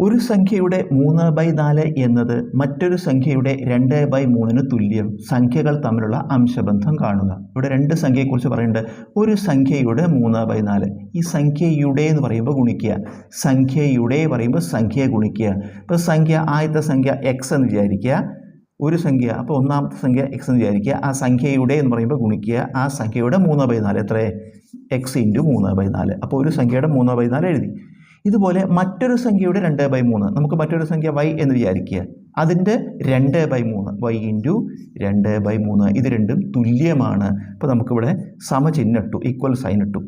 ഒരു സംഖ്യയുടെ മൂന്ന് ബൈ നാല് എന്നത് മറ്റൊരു സംഖ്യയുടെ രണ്ട് ബൈ മൂന്നിന് തുല്യം സംഖ്യകൾ തമ്മിലുള്ള അംശബന്ധം കാണുക. ഇവിടെ രണ്ട് സംഖ്യയെക്കുറിച്ച് പറയുന്നുണ്ട്. ഒരു സംഖ്യയുടെ മൂന്ന് ബൈ നാല്. ഈ സംഖ്യയുടെ എന്ന് പറയുമ്പോൾ ഗുണിക്കുക. സംഖ്യയുടെ പറയുമ്പോൾ സംഖ്യ ഗുണിക്കുക. ഇപ്പോൾ സംഖ്യ ആദ്യത്തെ സംഖ്യ എക്സ് എന്ന് വിചാരിക്കുക. ഒരു സംഖ്യ അപ്പോൾ ഒന്നാമത്തെ സംഖ്യ എക്സ് എന്ന് വിചാരിക്കുക. ആ സംഖ്യയുടെ എന്ന് പറയുമ്പോൾ ഗുണിക്കുക. ആ സംഖ്യയുടെ മൂന്ന് ബൈ നാല് എത്ര എക്സ് ഇന്റു മൂന്ന് ബൈ നാല്. അപ്പോൾ ഒരു സംഖ്യയുടെ മൂന്ന് ബൈ നാല് എഴുതി. ഇതുപോലെ മറ്റൊരു സംഖ്യയുടെ രണ്ട് ബൈ മൂന്ന്. നമുക്ക് മറ്റൊരു സംഖ്യ വൈ എന്ന് വിചാരിക്കുക. അതിന്റെ രണ്ട് ബൈ മൂന്ന്. വൈ ഇന്റു രണ്ട് ബൈ മൂന്ന്. ഇത് രണ്ടും തുല്യമാണ്. അപ്പോൾ നമുക്കിവിടെ സമചിഹ്നം ഇട്ടു. ഈക്വൽ സൈൻ ഇട്ടു.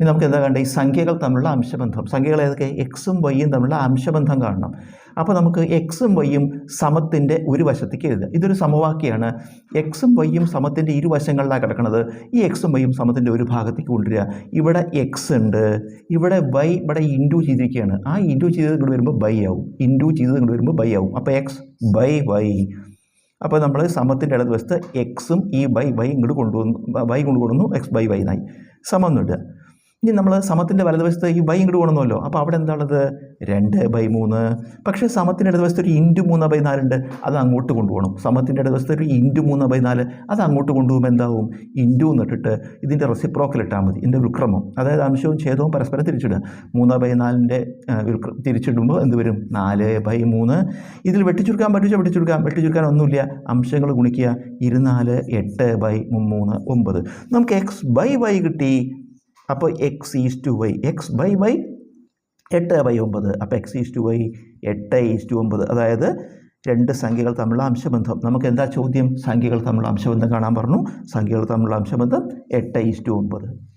ഇനി നമുക്ക് എന്താ കണ്ടത് ഈ സംഖ്യകൾ തമ്മിലുള്ള അംശബന്ധം. സംഖ്യകൾ ഏതൊക്കെ? എക്സും വൈയും തമ്മിലുള്ള അംശബന്ധം കാണണം. അപ്പോൾ നമുക്ക് എക്സും വൈയും സമത്തിന്റെ ഒരു വശത്തേക്ക് എഴുതുക. ഇതൊരു സമവാക്യമാണ്. എക്സും വൈയും സമത്തിന്റെ ഇരുവശങ്ങളിലാണ് കിടക്കുന്നത് ഈ എക്സും വൈയും സമത്തിന്റെ ഒരു ഭാഗത്തേക്ക് കൊണ്ടുവരിക. ഇവിടെ എക്സ് ഉണ്ട്. ഇവിടെ വൈ ഇവിടെ ഇന്റു ചെയ്തിരിക്കുകയാണ്. ആ ഇന്റു ചെയ്തത് ഇങ്ങോട്ട് വരുമ്പോൾ ബൈ ആവും. ഇന്റു ചെയ്തത് ഇങ്ങോട്ട് വരുമ്പോൾ ബൈ ആവും. അപ്പോൾ എക്സ് ബൈ വൈ അപ്പോൾ നമ്മൾ സമത്തിന്റെ ഇടതുവശത്ത് എക്സും ഈ ബൈ വൈ ഇങ്ങോട്ട് കൊണ്ടുവന്നു വൈ കൊണ്ട് കൊണ്ടുവന്നു എക്സ് ബൈ വൈ എന്നായി സമം എന്നിടുക ഇനി നമ്മൾ സമത്തിന്റെ വലതുവശത്ത് ഈ ബൈ ഇങ്ങോട്ട് പോകണമെന്നല്ലോ അപ്പോൾ അവിടെ എന്താണുള്ളത് രണ്ട് ബൈ മൂന്ന്. പക്ഷേ സമത്തിന്റെ ഇടതുവശത്ത് ഒരു ഇന്റു മൂന്ന് ബൈ നാലുണ്ട് അത് അങ്ങോട്ട് കൊണ്ടുപോകണം. സമത്തിന്റെ ഇടതുവശത്ത് ഒരു ഇന്റു മൂന്ന് ബൈ നാല്. അത് അങ്ങോട്ട് കൊണ്ടുപോകുമ്പോൾ എന്താവും? ഇന്റു എന്നിട്ടിട്ട് ഇതിന്റെ റെസിപ്രോക്കൽ ഇട്ടാൽ മതി. ഇതിന്റെ വിക്രമം. അതായത് അംശവും ഛേദവും പരസ്പരം തിരിച്ചിടുക. മൂന്ന് ബൈ നാലിന്റെ തിരിച്ചിടുമ്പോൾ എന്ത് വരും? നാല് ബൈ മൂന്ന്. ഇതിൽ വെട്ടിച്ചുരുക്കാൻ പറ്റുക വെട്ടിച്ചുരുക്കാം. വെട്ടിച്ചുരുക്കാൻ ഒന്നുമില്ല. അംശങ്ങൾ ഗുണിക്കുക. ഇരുന്നാൽ എട്ട് ബൈ മൂന്ന് ഒമ്പത്. നമുക്ക് എക്സ് ബൈ വൈ കിട്ടി. അപ്പോൾ X is to Y X by Y എട്ട് ബൈ ഒമ്പത്. അപ്പോൾ എക്സ് ഈസ് ടു വൈ എട്ട് ഈസ് ടു ഒമ്പത്. അതായത് രണ്ട് സംഖ്യകൾ തമ്മിലുള്ള അംശബന്ധം. നമുക്ക് എന്താ ചോദ്യം? സംഖ്യകൾ തമ്മിലുള്ള അംശബന്ധം കാണാൻ പറഞ്ഞു. സംഖ്യകൾ തമ്മിലുള്ള അംശബന്ധം എട്ട് ഈസ് ടു ഒമ്പത്.